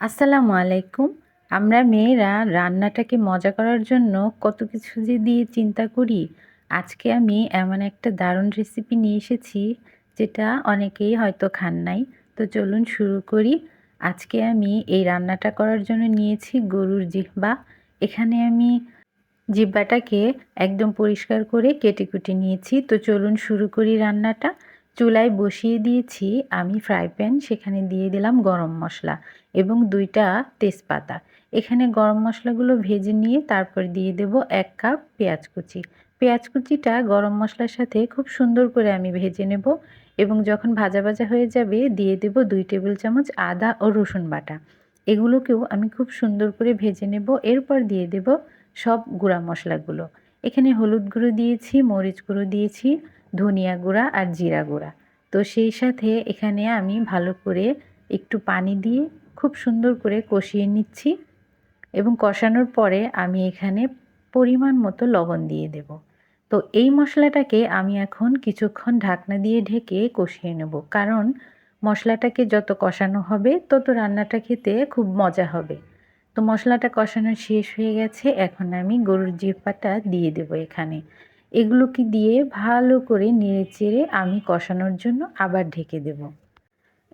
আসসালামু আলাইকুম। আমরা মেয়েরা রান্নাটাকে মজা করার জন্য কত কিছু যে দিয়ে চিন্তা করি। আজকে আমি এমন একটা দারুণ রেসিপি নিয়ে এসেছি, যেটা অনেকেই হয়তো খান নাই। তো চলুন শুরু করি। আজকে আমি এই রান্নাটা করার জন্য নিয়েছি গরুর জিহ্বা। এখানে আমি জিহ্বাটাকে একদম পরিষ্কার করে কেটে কুটে নিয়েছি। তো চলুন শুরু করি রান্নাটা। চুলায় বসিয়ে দিয়েছি আমি ফ্রাই প্যান সেখানে দিয়ে দিলাম গরম মশলা এবং দুইটা তেজপাতা। এখানে গরম মশলাগুলো ভেজে নিয়ে তারপর দিয়ে দেব এক কাপ পেঁয়াজ কুচি। পেঁয়াজ কুচিটা গরম মশলার সাথে খুব সুন্দর করে আমি ভেজে নেব এবং যখন ভাজা ভাজা হয়ে যাবে দিয়ে দেব দুই টেবিল চামচ আদা ও রসুন বাটা। এগুলোকেও আমি খুব সুন্দর করে ভেজে নেব, এরপর দিয়ে দেব সব গুঁড়া মশলাগুলো। এখানে হলুদ গুঁড়ো দিয়েছি, মরিচ গুঁড়ো দিয়েছি, ধনিয়া গুঁড়া আর জিরা গুঁড়া। তো সেই সাথে এখানে আমি ভালো করে একটু পানি দিয়ে খুব সুন্দর করে কষিয়ে নিচ্ছি এবং কষানোর পরে আমি এখানে পরিমাণ মতো লবণ দিয়ে দেব। তো এই মশলাটাকে আমি এখন কিছুক্ষণ ঢাকনা দিয়ে ঢেকে কষিয়ে নেব কারণ মশলাটাকে যত কষানো হবে, তত রান্নাটা খেতে খুব মজা হবে। তো মশলাটা কষানো শেষ হয়ে গেছে। এখন আমি গরুর জিপাটা দিয়ে দেবো এখানে। এগুলোকে দিয়ে ভালো করে নেড়ে চেড়ে আমি কষানোর জন্য আবার ঢেকে দেব।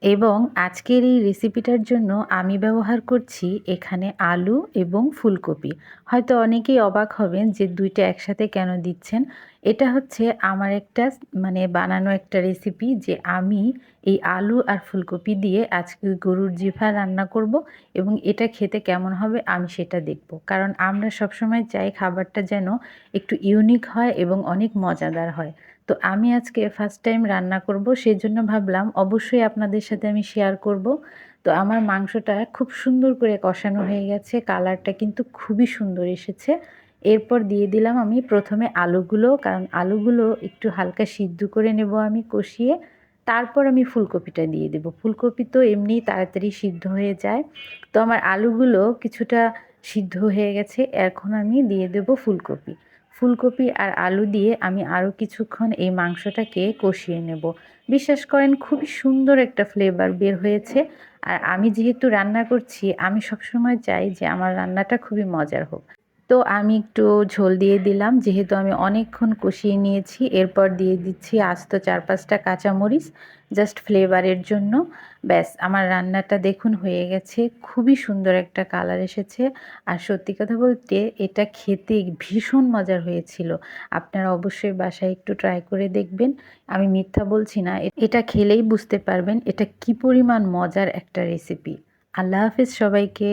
এবং আজকের এই রেসিপিটার জন্য আমি ব্যবহার করছি এখানে আলু এবং ফুলকপি। হয়তো অনেকেই অবাক হবেন যে দুইটা একসাথে কেন দিচ্ছেন? এটা হচ্ছে আমার একটা মানে বানানো একটা রেসিপি যে আমি এই আলু আর ফুলকপি দিয়ে আজকে গরুর জিভা রান্না করব এবং এটা খেতে কেমন হবে আমি সেটা দেখব। কারণ আমরা সবসময় চাই খাবারটা যেন একটু ইউনিক হয় এবং অনেক মজাদার হয়। তো আমি আজকে ফার্স্ট টাইম রান্না করব সেই জন্য ভাবলাম অবশ্যই আপনাদের সাথে আমি শেয়ার করব। তো আমার মাংসটা খুব সুন্দর করে কষানো হয়ে গেছে কালারটা কিন্তু খুবই সুন্দর এসেছে। এরপর দিয়ে দিলাম আমি প্রথমে আলুগুলো, কারণ আলুগুলো একটু হালকা সিদ্ধ করে নেব আমি কষিয়ে। তারপর আমি ফুলকপিটা দিয়ে দেব। ফুলকপি তো এমনিই তাড়াতাড়ি সিদ্ধ হয়ে যায়। তো আমার আলুগুলো কিছুটা সিদ্ধ হয়ে গেছে, এখন আমি দিয়ে দেব ফুলকপি। ফুলকপি আর আলু দিয়ে আমি আরও কিছুক্ষণ এই মাংসটাকে কষিয়ে নেব। বিশ্বাস করেন, খুবই সুন্দর একটা ফ্লেভার বের হয়েছে। আর আমি যেহেতু রান্না করছি, আমি সবসময় চাই যে আমার রান্নাটা খুবই মজার হোক। তো আমি একটু ঝোল দিয়ে দিলাম। যেহেতু আমি অনেকক্ষণ কষিয়ে নিয়েছি, এরপর দিয়ে দিচ্ছি আস্ত চার পাঁচটা কাঁচামরিচ জাস্ট ফ্লেভারের জন্য। ব্যাস, আমার রান্নাটা দেখুন হয়ে গেছে। খুবই সুন্দর একটা কালার এসেছে। আর সত্যি কথা বলতে এটা খেতে ভীষণ মজার হয়েছিল। আপনারা অবশ্যই বাসায় একটু ট্রাই করে দেখবেন। আমি মিথ্যা বলছি না এটা খেলেই বুঝতে পারবেন এটা কি পরিমাণ মজার একটা রেসিপি আল্লাহ হাফিজ সবাইকে।